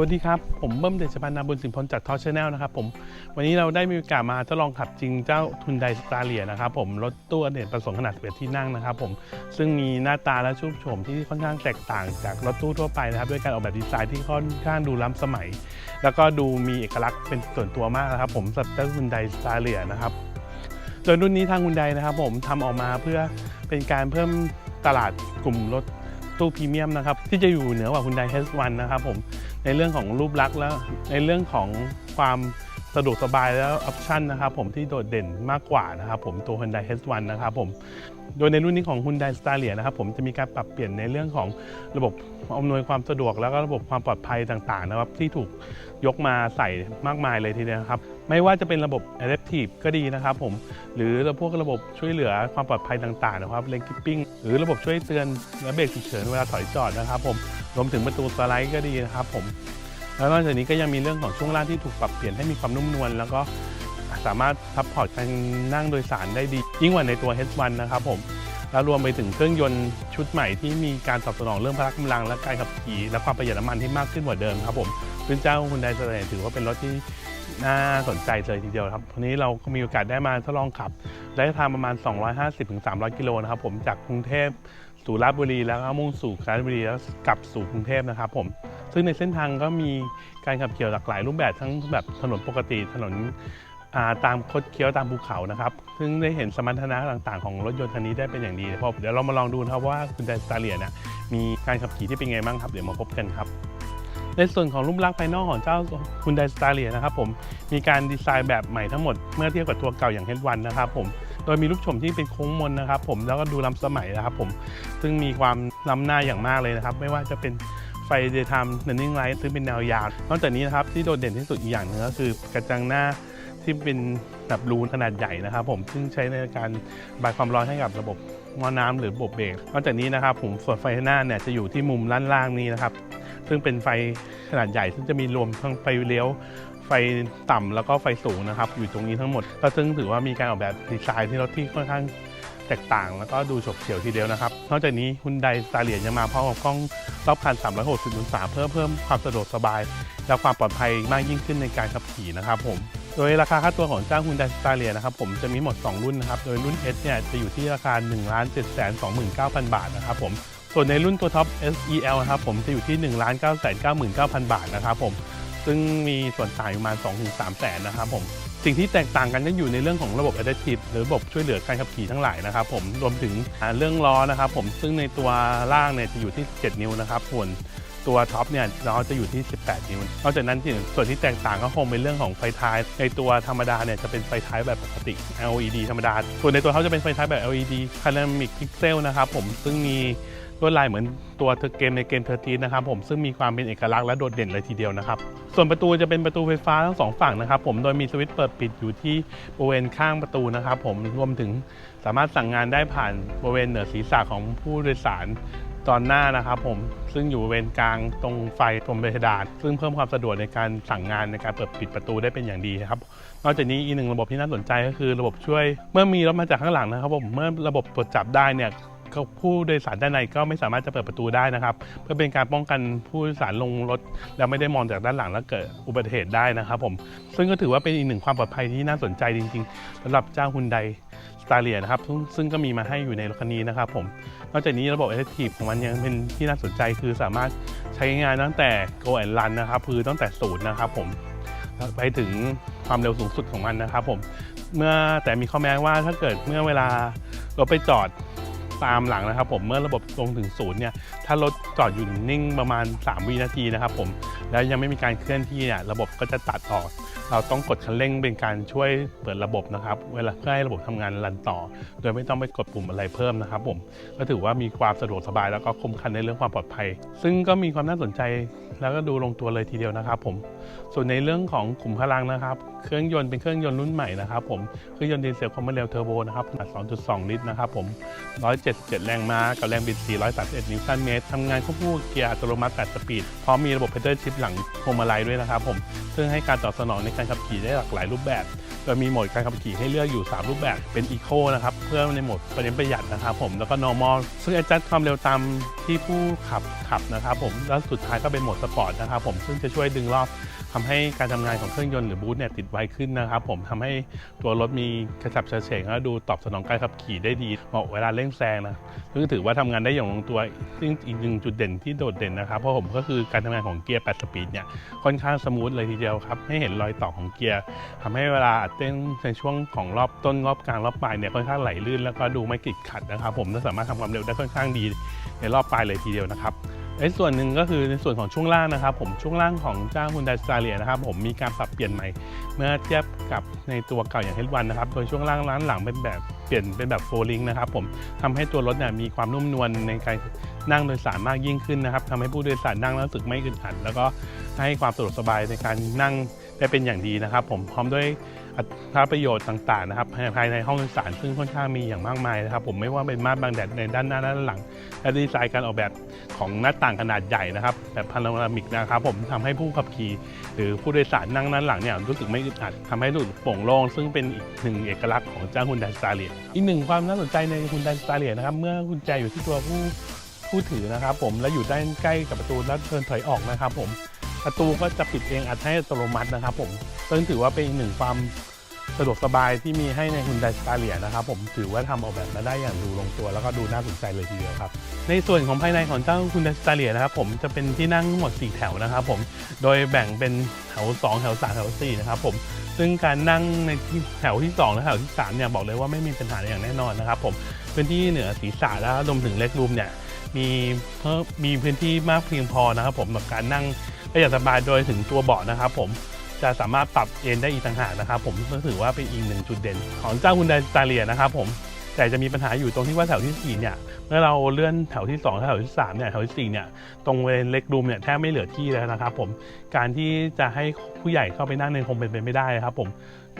วัสดีครับ ผมเบิ้มเดชพันธ์นาบุญสินพลจากทอชแนลนะครับผมวันนี้เราได้มีโอกาสมาทดลองขับจริงเจ้าทุนไดสตาเลียนะครับผมรถตู้อเนกประสงค์ขนาด11ที่นั่งนะครับผมซึ่งมีหน้าตาและชุบโฉมที่ค่อนข้างแตกต่างจากรถตู้ทั่วไปนะครับ ด้วยการออกแบบดีไซน์ที่ค่อนข้างดูล้ำสมัย แล้วก็ดูมีเอกลักษณ์เป็นส่วนตัวมากนะครับ ผมสำหรับเจ้าทุนไดสตาเลียนะครับโดยรุ่นนี้ทางคุณไดนะครับ ผมทำออกมาเพื่อเป็นการเพิ่มตลาดกลุ่มรถตู้พรีเมียมนะครับที่จะอยู่เหนือกว่าคุณได H1 นะครับผม ในเรื่องของรูปลักษณ์แล้วในเรื่องของความ สะดวกสบายแล้วออปชันนะครับผมที่โดดเด่นมากกว่านะครับผมตัว Hyundai H1 นะครับผมโดยในรุ่นนี้ของ Hyundai Staria นะครับผมจะมีการปรับเปลี่ยนในเรื่องของระบบอำนวยความสะดวก แล้วก็ระบบความปลอดภัยต่างๆนะครับที่ถูกยกมาใส่มากมายเลยทีเดียวครับไม่ว่าจะเป็นระบบ Adaptive ก็ดีนะครับผมหรือพวกระบบช่วยเหลือความปลอดภัยต่างๆนะครับ Lane Keeping หรือระบบช่วยเตือนและเบรกฉุกเฉินเวลาถอยจอดนะครับผมรวมถึงประตูสไลด์ก็ดีนะครับผม แล้วนอกจากนี้ก็ยังมีเรื่องของช่วงล่างที่ถูกปรับเปลี่ยนให้มีความนุ่มนวลแล้วก็สามารถซัพพอร์ตการนั่งโดยสารได้ดี ยิ่งกว่าในตัว H1 นะครับผมแล้วรวมไปถึงเครื่องยนต์ชุดใหม่ที่มีการตอบสนองเรื่องพละกำลังและการขับขี่และความประหยัดน้ำมันที่มากขึ้นกว่าเดิมครับผมซึ่งเจ้าคุณไดสเตถือว่าเป็นรถที่น่าสนใจเลยทีเดียวครับวันนี้เราก็มีโอกาสได้มาทดลองขับระยะทางประมาณ 250-300 กิโลนะครับผมจากกรุงเทพ สู่ราชบุรีแล้วก็มุ่งสู่กาญจนบุรีแล้วกลับสู่กรุงเทพนะครับผมซึ่งในเส้นทางก็มีการขับขี่หลากหลายรูปแบบทั้งแบบถนนปกติถนนาตามคดเคี้ยวตามภูเขานะครับ ซึ่งได้เห็นสมรรถนะต่างๆ ของรถยนต์คันนี้ได้เป็นอย่างดีเพราะเดี๋ยวเรามาลองดูนะครับว่าคุณไดสตาเลียเนี่ยมีการขับขี่ที่เป็นไงบ้างครับ เดี๋ยวมาพบกันครับ ในส่วนของรูปลักษณ์ภายนอกของเจ้าคุณไดสตาเลียนะครับผม มีการดีไซน์แบบใหม่ทั้งหมดเมื่อเทียบกับตัวเก่าอย่างเฮดวันนะครับผมโดยมีรูปชมที่เป็นโค้งมนนะครับ ผมแล้วก็ดูล้ำสมัยนะครับ ผมซึ่งมีความล้ำหน้าอย่างมากเลยนะครับ ไม่ว่าจะเป็นไฟ daytime running light ซึ่งเป็นแนวยาวนอกจากนี้นะครับที่โดดเด่นที่สุดอีกอย่างหนึงก็คือกระจังหน้าที่เป็นแบบรูขนาดใหญ่นะครับ ผมซึ่งใช้ในการบายความร้อนให้กับระบบหม้อน้ำหรือระบบเบรกนอกจากนี้นะครับ ผมส่วนไฟหน้าเนี่ยจะอยู่ที่มุมล่างนี้นะครับ ซึ่งเป็นไฟขนาดใหญ่ซึ่งจะมีรวมทั้งไฟเลี้ยว ไฟต่ำแล้วก็ไฟสูงนะครับ อยู่ตรงนี้ทั้งหมด ก็ซึ่งถือว่ามีการออกแบบดีไซน์ที่รถที่ค่อนข้างแตกต่าง แล้วก็ดูฉกเฉี่ยวทีเดียวนะครับ นอกจากนี้ฮุนไดสตาเลียยังมาพร้อมกับกล้องรอบคัน 360องศาเพื่อเพิ่มความสะดวกสบาย และความปลอดภัยมากยิ่งขึ้นในการขับขี่นะครับผมโดยราคาค่าตัวของเจ้าฮุนไดสตาเลียนะครับผมจะมีหมด 2 รุ่นนะครับ โดยรุ่น S เนี่ยจะอยู่ที่ราคา 1 7 2 9 0 0 0 บาทนะครับผมส่วนในรุ่นตัวท็อป SEL นะครับผมจะอยู่ที่ 1 9 9 9 9 0 0 0 บาทนะครับผม ซึ่งมีส่วนต่างอยู่ประมาณ2-3แสนนะครับผมสิ่งที่แตกต่างกันก็อยู่ในเรื่องของระบบ Adaptive หรือระบบช่วยเหลือการขับขี่ทั้งหลายนะครับผมรวมถึงเรื่องล้อนะครับผมซึ่งในตัวล่างเนี่ยจะอยู่ที่ 7 นิ้วนะครับส่วนตัวท็อปเนี่ยล้อจะอยู่ที่ 18 นิ้วนอกจากนั้นส่วนที่แตกต่างก็คงเป็นเรื่องของไฟท้าย ในตัวธรรมดาเนี่ยจะเป็นไฟท้ายแบบปกติ LED ธรรมดา ส่วนในตัวเขาจะเป็นไฟท้ายแบบ LED Panoramic Pixel นะครับผมซึ่งมี ลวดลายเหมือนตัวเกมในเกมเทอร์ทีนะครับผมซึ่งมีความเป็นเอกลักษณ์และโดดเด่นเลยทีเดียวนะครับ ส่วนประตูจะเป็นประตูไฟฟ้าทั้งสองฝั่งนะครับผมโดยมีสวิตช์เปิดปิดอยู่ที่บริเวณข้างประตูนะครับผมรวมถึงสามารถสั่งงานได้ผ่านบริเวณเหนือศีรษะของผู้โดยสารตอนหน้านะครับผมซึ่งอยู่บริเวณกลางตรงไฟตรงเพดานซึ่งเพิ่มความสะดวกในการสั่งงานในการเปิดปิดประตูได้เป็นอย่างดีครับนอกจากนี้อีกหนึ่งระบบที่น่าสนใจก็คือระบบช่วย เมื่อมีรถมาจากข้างหลังนะครับผมเมื่อระบบตรวจจับได้เนี่ย ผู้โดยสารด้านในก็ไม่สามารถจะเปิดประตูได้นะครับ เพื่อเป็นการป้องกันผู้โดยสารลงรถ แล้วไม่ได้มองจากด้านหลังแล้วเกิดอุบัติเหตุได้นะครับผมซึ่งก็ถือว่าเป็นอีกหนึ่งความปลอดภัยที่น่าสนใจจริงๆสำหรับเจ้าฮุนไดสตาเลียนะครับซึ่งก็มีมาให้อยู่ในรถคันนี้นะครับผมนอกจากนี้ระบบ Adaptive ของมันยังเป็นที่น่าสนใจคือสามารถใช้งานตั้งแต่ Go and Run นะครับคือตั้งแต่ศูนย์นะครับผมไปถึงความเร็วสูงสุดของมันนะครับผมเมื่อแต่มีข้อแม้ว่าถ้าเกิดเมื่อเวลารถไปจอด ตามหลังนะครับผมเมื่อระบบลงถึงศูนย์เนี่ยถ้ารถจอดอยู่นิ่งประมาณ 3 วินาทีนะครับผมแล้วยังไม่มีการเคลื่อนที่เนี่ยระบบก็จะตัดออก เราต้องกดคันเร่งเป็นการช่วยเปิดระบบนะครับ เวลาเพื่อให้ระบบทำงานรันต่อ โดยไม่ต้องไปกดปุ่มอะไรเพิ่มนะครับผมก็ถือว่ามีความสะดวกสบายแล้วก็คมคันในเรื่องความปลอดภัย ซึ่งก็มีความน่าสนใจแล้วก็ดูลงตัวเลยทีเดียวนะครับผมส่วนในเรื่องของขุมพลังนะครับ เครื่องยนต์เป็นเครื่องยนต์รุ่นใหม่นะครับผมเครื่องยนต์ดีเซลคอมเมอร์เรลเทอร์โบนะครับขนาด 2.2 ลิตรนะครับผม 177 แรงม้ากับแรงบิด 431 นิวตันเมตรทำงานควบคู่เกียร์อัตโนมัติ8สปีดพร้อมมีระบบเพดเดิลชิปหลังพวงมาลัยด้วยนะครับผมซึ่งให้การตอบสนองในการขับขี่ได้หลากหลายรูปแบบ โดยมีโหมดการขับขี่ให้เลือกอยู่ 3 รูปแบบเป็น Eco นะครับเพื่อในโหมดประหยัดประหยัดนะครับผมแล้วก็ Normal ซึ่ง adjust ความเร็วตามที่ผู้ขับขับนะครับผมแล้วสุดท้ายก็เป็นโหมดสปอร์ตนะครับผมซึ่งจะช่วยดึงรอบ ทำให้การทำงานของเครื่องยนต์หรือบูทเนี่ยติดไวขึ้นนะครับผมทำให้ตัวรถมีกระฉับกระเฉงและดูตอบสนองการขับขี่ได้ดีเหมาะเวลาเร่งแซงนะซึ่งถือว่าทำงานได้อย่างลงตัวซึ่งอีกหนึ่งจุดเด่นที่โดดเด่นนะครับเพราะผมก็คือการทำงานของเกียร์8สปีดเนี่ยค่อนข้างสมูทเลยทีเดียวครับให้เห็นรอยต่อของเกียร์ทำให้เวลาเต้นในช่วงของรอบต้นรอบกลางรอบปลายเนี่ยค่อนข้างไหลลื่นแล้วก็ดูไม่ติดขัดนะครับผมและสามารถทำความเร็วได้ค่อนข้างดีในรอบปลายเลยทีเดียวนะครับ ในส่วนหนึ่งก็คือในส่วนของช่วงล่างนะครับ ผมช่วงล่างของเจ้า Hyundai Staria นะครับผมมีการปรับเปลี่ยนใหม่เมื่อเทียบกับในตัวเก่าอย่าง H1 นนะครับโดยช่วงล่างร้านหลังเป็นแบบเปลี่ยนเป็นแบบโฟลิงนะครับผมทำให้ตัวรถเนี่ยมีความนุ่มนวลในการนั่งโดยสารมากยิ่งขึ้นนะครับทำให้ผู้โดยสารนั่งแล้วรู้สึกไม่อึดอัด แล้วก็ให้ความสะดวกสบายในการนั่งได้เป็นอย่างดีนะครับ ผมพร้อมด้วย อัตราประโยชน์ต่างๆนะครับภายในห้องโดยสารซึ่งค่อนข้างมีอย่างมากมายนะครับ ผมไม่ว่าเป็นม่านบังแดดในด้านหน้าด้านหลังและดีไซน์การออกแบบของหน้าต่างขนาดใหญ่นะครับ แบบพาโนรามิกนะครับ ผมทำให้ผู้ขับขี่ หรือผู้โดยสารนั่งด้านหลังเนี่ยรู้สึกไม่อึดอัดทำให้รู้สึกโปร่งโล่งซึ่งเป็นอีกหนึ่งเอกลักษณ์ของเจ้าฮุนไดสตาเลียอีกหนึ่งความน่าสนใจในฮุนไดสตาเลียนะครับ เมื่อกุญแจอยู่ที่ตัวผู้ผู้ถือนะครับ ผมและอยู่ด้านใกล้กับประตูแล้วเทินถอยออกนะครับ ผม ประตูก็จะปิดเองอัดให้อัตโนมัตินะครับผมซึ่งถือว่าเป็นอีกหนึ่งความสะดวกสบายที่มีให้ใน Hyundai Staria นะครับผมถือว่าทำออกแบบมาได้อย่างดูลงตัว แล้วก็ดูน่าสนใจเลยทีเดียวครับ ในส่วนของภายในของเจ้า Hyundai Staria นะครับผมจะเป็นที่นั่งทั้งหมด 4 แถวนะครับผมโดยแบ่งเป็นแถว 2 แถว 3 แถว 4 นะครับผมซึ่งการนั่งในที่แถวที่ 2 และแถวที่ 3 เนี่ยบอกเลยว่าไม่มีปัญหาอย่างแน่นอนนะครับผมพื้นที่เหนือศีรษะแล้วรวมถึงเล็กรูมเนี่ยมีเพิ่มมีพื้นที่มากเพียงพอนะครับผมกับการนั่ง ได้อย่างสบายโดยถึงตัวเบาะนะครับผมจะสามารถปรับเอนได้อีกต่างหากนะครับผมก็ถือว่าเป็นอีกหนึ่งจุดเด่น ของเจ้า Hyundai Staria นะครับผมแต่จะมีปัญหาอยู่ตรงที่ว่าแถวที่4เนี่ยเมื่อเราเลื่อนแถวที่2แถวที่3เนี่ยแถวที่4เนี่ยตรงเวรเล็กรูมเนี่ยแทบไม่เหลือที่แล้วนะครับผมการที่จะให้ผู้ใหญ่เข้าไปนั่งในยคงเป็นไปไม่ได้ครับผม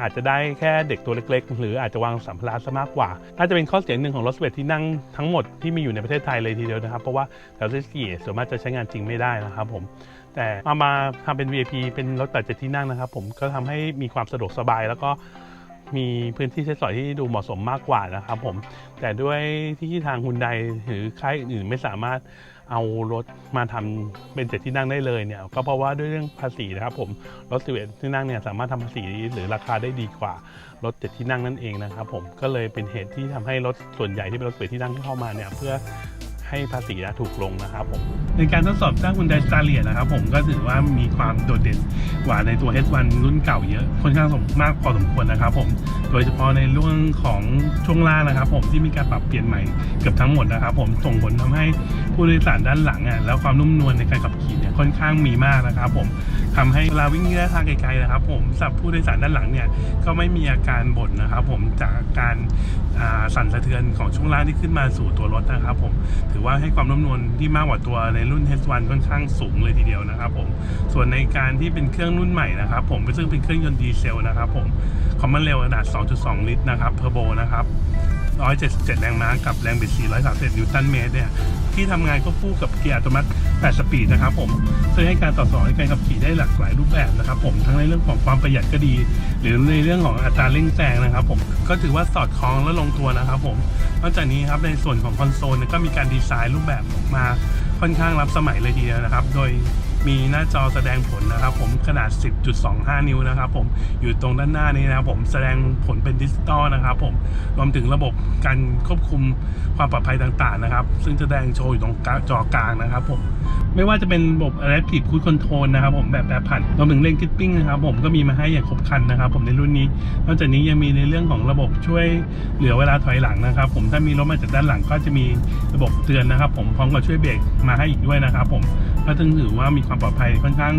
อาจจะได้แค่เด็กตัวเล็ก ๆ หรืออาจจะวางสัมภาระซะมากกว่าน่าจะเป็นข้อเสียหนึ่งของรถสเปซที่นั่งทั้งหมดที่มีอยู่ในประเทศไทยเลยทีเดียวนะครับ เพราะว่าแถวที่สี่ส่วนมากจะใช้งานจริงไม่ได้นะครับผม แต่เอามาทำเป็น VIP เป็นรถตัดเจ็ดที่นั่งนะครับ ผมก็ทำให้มีความสะดวกสบายแล้วก็มีพื้นที่ใช้สอยที่ดูเหมาะสมมากกว่านะครับผมแต่ด้วยที่ทางฮุนไดหรือค่ายอื่นไม่สามารถเอารถมาทำเป็นเจ็ดที่นั่งได้เลยเนี่ยก็เพราะว่าด้วยเรื่องภาษีนะครับผมรถสิบเอ็ดที่นั่งเนี่ยสามารถทำภาษีหรือราคาได้ดีกว่ารถเจ็ดที่นั่งนั่นเองนะครับผมก็เลยเป็นเหตุที่ทำให้รถส่วนใหญ่ที่เป็นรถสิบเอ็ดที่นั่งที่เข้ามาเนี่ยเพื่อ ให้ภาษีถูกลงนะครับผมในการทดสอบสร้างคุณไดสตาเลียนะครับผมก็ถือว่ามีความโดดเด่นกว่าในตัว H1 รุ่นเก่าเยอะค่อนข้างสมมากพอสมควรนะครับผมโดยเฉพาะในเรื่องของช่วงล่างนะครับ ผมที่มีการปรับเปลี่ยนใหม่เกือบทั้งหมดนะครับ ผมส่งผลทำให้ผู้โดยสารด้านหลังอะแล้วความนุ่มนวลในการขับขี่เนี่ยค่อนข้างมีมากนะครับ ผม ทำให้เวลาวิ่งระยะทางไกลๆนะครับ ผมสับผู้โดยสารด้านหลังเนี่ยก็ไม่มีอาการบ่นนะครับ ผมจากการสั่นสะเทือนของช่วงล่างที่ขึ้นมาสู่ตัวรถนะครับผมถือว่าให้ความนุ่มนวลที่มากกว่าตัวในรุ่น H1 ค่อนข้างสูงเลยทีเดียวนะครับผมส่วนในการที่เป็นเครื่องรุ่นใหม่นะครับ ผมซึ่งเป็นเครื่องยนต์ดีเซลนะครับผมคอมมอนเร็วขนาด 2.2 ลิตรนะครับเทอร์โบนะครับ 177 แรงม้ากับแรงบิด 431 นิวตันเมตรเนี่ยที่ทำงานควบคู่กับเกียร์อัตโนมัติ 8 สปีดนะครับผมซึ่งให้การตอบสนองในการขับขี่ได้หลากหลายรูปแบบนะครับผมทั้งในเรื่องของความประหยัดก็ดี หรือในเรื่องของอัตราเร่งแซงนะครับผมก็ถือว่าสอดคล้องและลงตัวนะครับผมนอกจากนี้ครับในส่วนของคอนโซลก็มีการดีไซน์รูปแบบออกมาค่อนข้างล้ำสมัยเลยทีเดียวนะครับ โดย มีหน้าจอแสดงผลนะครับผมขนาด 10.25 นิ้วนะครับผมอยู่ตรงด้านหน้านี้นะครับผมแสดงผลเป็นดิจิตอลนะครับผมรวมถึงระบบการควบคุมความปลอดภัยต่างๆนะครับ ซึ่งแสดงโชว์อยู่ตรงจอกลางนะครับผมไม่ว่าจะเป็นระบบ Adaptive Cruise Control นะครับผมแบบแบบผันรวมถึงเลนคิปปิ้งนะครับผมก็มีมาให้อย่างครบครันนะครับ ผมในรุ่นนี้ นอกจากนี้ยังมีในเรื่องของระบบช่วยเหลือเวลาถอยหลังนะครับ ผมถ้ามีรถมาจากด้านหลังก็จะมีระบบเตือนนะครับ ผมพร้อมกับช่วยเบรกมาให้อีกด้วยนะครับ ผมก็ถึงถือว่ามีความปลอดภัยค่อนข้าง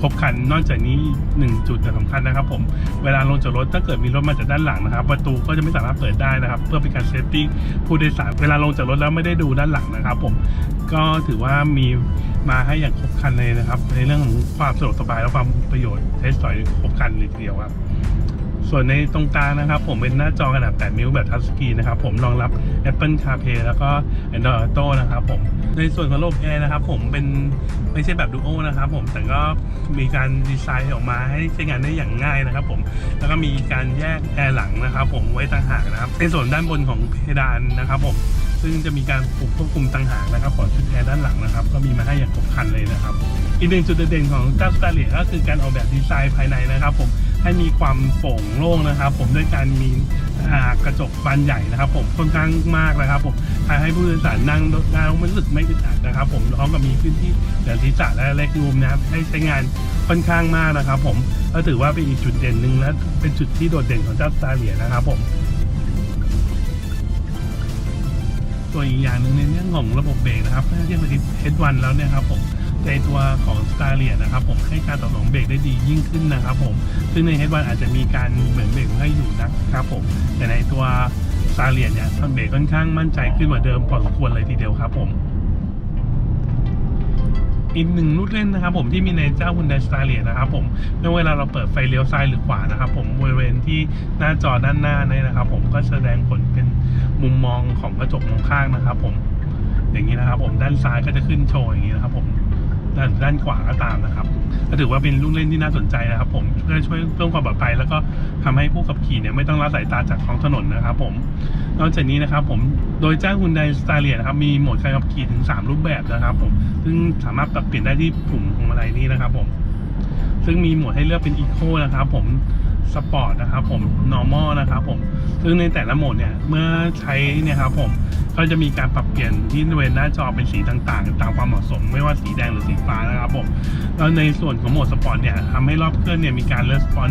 ครบครัน นอกจากนี้หนึ่งจุดสำคัญนะครับผมเวลาลงจากรถถ้าเกิดมีรถมาจากด้านหลังนะครับ ประตูก็จะไม่สามารถเปิดได้นะครับ เพื่อเป็นการเซฟตี้ผู้โดยสารเวลาลงจากรถแล้วไม่ได้ดูด้านหลังนะครับ ผมก็ถือว่ามีมาให้อย่างครบครันเลยนะครับ ในเรื่องของความสะดวกสบายและความประโยชน์ใช้สอยครบครันเลยทีเดียวครับส่วนในตรงกลางนะครับ ผมเป็นหน้าจอขนาด 8 นิ้วแบบทัชสกรีนนะครับ ผมรองรับ Apple CarPlay แล้วก็ Android Auto นะครับผม ในส่วนของระบบแอร์นะครับผมเป็นไม่ใช่แบบ Duo นะครับผมแต่ก็มีการดีไซน์ออกมาให้ใช้งานได้อย่างง่ายนะครับผมแล้วก็มีการแยกแอร์หลังนะครับผมไว้ต่างหากนะครับ ในส่วนด้านบนของเพดานนะครับผมซึ่งจะมีการปุ่มควบคุมต่างหากนะครับของชุดแอร์ด้านหลังนะครับ ก็มีมาให้อย่างครบครันเลยนะครับ อีกหนึ่งจุดเด่นของเจ้าสตาร์เลียก็คือการออกแบบดีไซน์ภายในนะครับผม ให้มีความโปร่งโล่งนะครับ ผมด้วยการมีอ่ากระจกบานใหญ่นะครับ ผมค่อนข้างมากนะครับ ผมทำให้ผู้โดยสารนั่งนั่งไม่รู้สึกไม่อึดอัดนะครับ ผมพร้อมกับมีพื้นที่เหลือศีรษะและเล็กรูมนะครับให้ใช้งานค่อนข้างมากนะครับ ผมก็ถือว่าเป็นอีกจุดเด่นหนึ่งและเป็นจุดที่โดดเด่นของเจ้าสตาร์เลียนะครับ ผมตัวอีกอย่างหนึ่งในเรื่องของระบบเบรกนะครับถ้าเทียบกับ H1 แล้วเนี่ยครับผม ในตัวของ s t a r l i a นะครับผมให้การตอบสนองเบรกได้ดียิ่งขึ้นนะครับผมซึ่งใน H1 อาจจะมีการเหมือนเบรกให้อยู่นะครับผมแต่ในตัว s t a r l i a เนี่ยทำเบรกค่อนข้างมั่นใจขึ้นกว่าเดิมพอสมควรเลยทีเดียวครับผมอีกหนึ่งลูกเล่นนะครับผมที่มีในเจ้า Hyundai Staria นะครับผมเมื่อเวลาเราเปิดไฟเลี้ยวซ้ายหรือขวานะครับผมบริเวณที่หน้าจอด้านหน้านี่นะครับผมก็แสดงผลเป็นมุมมองของกระจกมองข้างนะครับผมอย่างนี้นะครับผมด้านซ้ายก็จะขึ้นโชว์อย่างนี้นะครับผม ด้านด้านขวาก็ตามนะครับ ก็ถือว่าเป็นลูกเล่นที่น่าสนใจนะครับ ผมเพื่อช่วยเพิ่มความปลอดภัยแล้วก็ทำให้ผู้ขับขี่เนี่ยไม่ต้องละสายตาจากท้องถนนนะครับผมนอกจากนี้นะครับผมโดยเจ้าคุณไดสตาเลียนะครับมีโหมดการขับขี่ถึง 3 รูปแบบนะครับ ผมซึ่งสามารถปรับเปลี่ยนได้ที่ปุ่มของอะไรนี้นะครับ ผม ซึ่งมีโหมดให้เลือกเป็นอีโคนะครับ ผม Sport นะครับผม Normal นะครับผม ซึ่งในแต่ละโหมดเนี่ย เมื่อใช้เนี่ยครับผม ก็จะมีการปรับเปลี่ยนที่บริเวณหน้าจอเป็นสีต่างๆ ตามความเหมาะสม ไม่ว่าสีแดงหรือสีฟ้านะครับผม แล้วในส่วนของโหมดสปอร์ตเนี่ยทำให้รอบเครื่องเนี่ยมีการレスปอน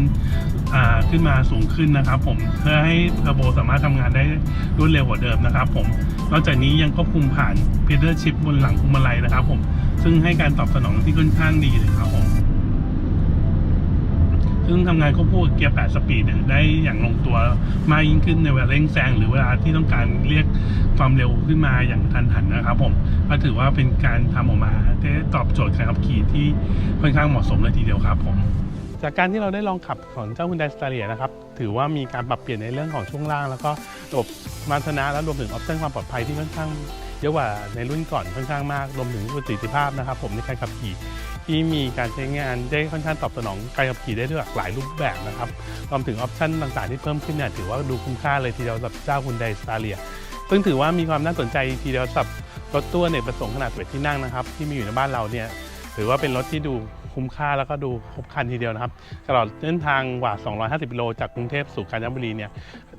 อ่าขึ้นมาสูงขึ้นนะครับผม เพื่อให้เทอร์โบสามารถทำงานได้รวดเร็วกว่าเดิมนะครับผม นอกจากนี้ยังควบคุมผ่านเพดเดอร์ชิพบนหลังพวงมาลัยนะครับผม ซึ่งให้การตอบสนองที่ค่อนข้างดีเลยครับผม ซึ่งทำงานควบคู่กับเกียร์ 8 สปีดเนี่ยได้อย่างลงตัวมากยิ่งขึ้นในเวลาเร่งแซงหรือเวลาที่ต้องการเรียกความเร็วขึ้นมาอย่างทันหันนะครับผมก็ถือว่าเป็นการทำออกมาที่ตอบโจทย์การขับขี่ที่ค่อนข้างเหมาะสมเลยทีเดียวครับผมจากการที่เราได้ลองขับของเจ้า Hyundai Staria นะครับถือว่ามีการปรับเปลี่ยนในเรื่องของช่วงล่าง แล้วก็ระบบมรรถนะและรวมถึงออปชั่นความปลอดภัยที่ค่อนข้างเยอะกว่าในรุ่นก่อนค่อนข้างมากรวมถึงประสิทธิภาพนะครับ ผมในการขับขี่ ที่มีการใช้งานได้ค่อนข้างตอบสนองการขับขี่ได้ด้วยหลากหลายรูปแบบนะครับรวมถึงออปชั่นต่างๆที่เพิ่มขึ้นเนี่ยถือว่าดูคุ้มค่าเลยทีเดียวสำหรับเจ้า Hyundai Staria ซึ่งถือว่ามีความน่าสนใจทีเดียวสำหรับรถตู้อเนกประสงค์ขนาด11ที่นั่งนะครับที่มีอยู่ในบ้านเราเนี่ยถือว่าเป็นรถที่ดูคุ้มค่าแล้วก็ดูครบคันทีเดียวนะครับตลอดเส้นทางกว่า 250กิโลจากกรุงเทพสู่กาญจนบุรีเนี่ย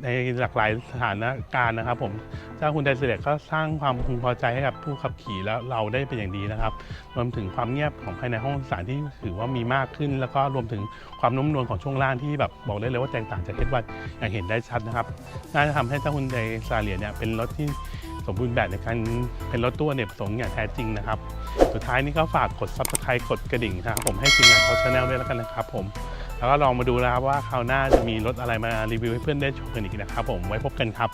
ในหลากหลายสถานการณ์นะครับผมเจ้าคุณไดเสเดก็สร้างความพึงพอใจให้กับผู้ขับขี่และเราได้เป็นอย่างดีนะครับ รวมถึงความเงียบของภายในห้องโดยสารที่ถือว่ามีมากขึ้น แล้วก็รวมถึงความนุ่มนวลของช่วงล่างที่แบบบอกได้เลยว่าแตกต่างจากเฮดวันอย่างเห็นได้ชัดนะครับน่าจะทำให้เจ้าคุณไดซาเลียเนี่ยเป็นรถที่สมบูรณ์แบบในการเป็นรถตู้เนกประสงอย่างแท้จริงนะครับ สุดท้ายนี้ก็ฝากกด subscribe กดกระดิ่งนะครับผมให้ทีมงานเขาชาแนลด้วยแล้วกันนะครับผม แล้วก็ลองมาดูนะครับว่าคราวหน้าจะมีรถอะไรมารีวิวให้เพื่อนได้ชมกันอีกนะครับผมไว้พบกันครับ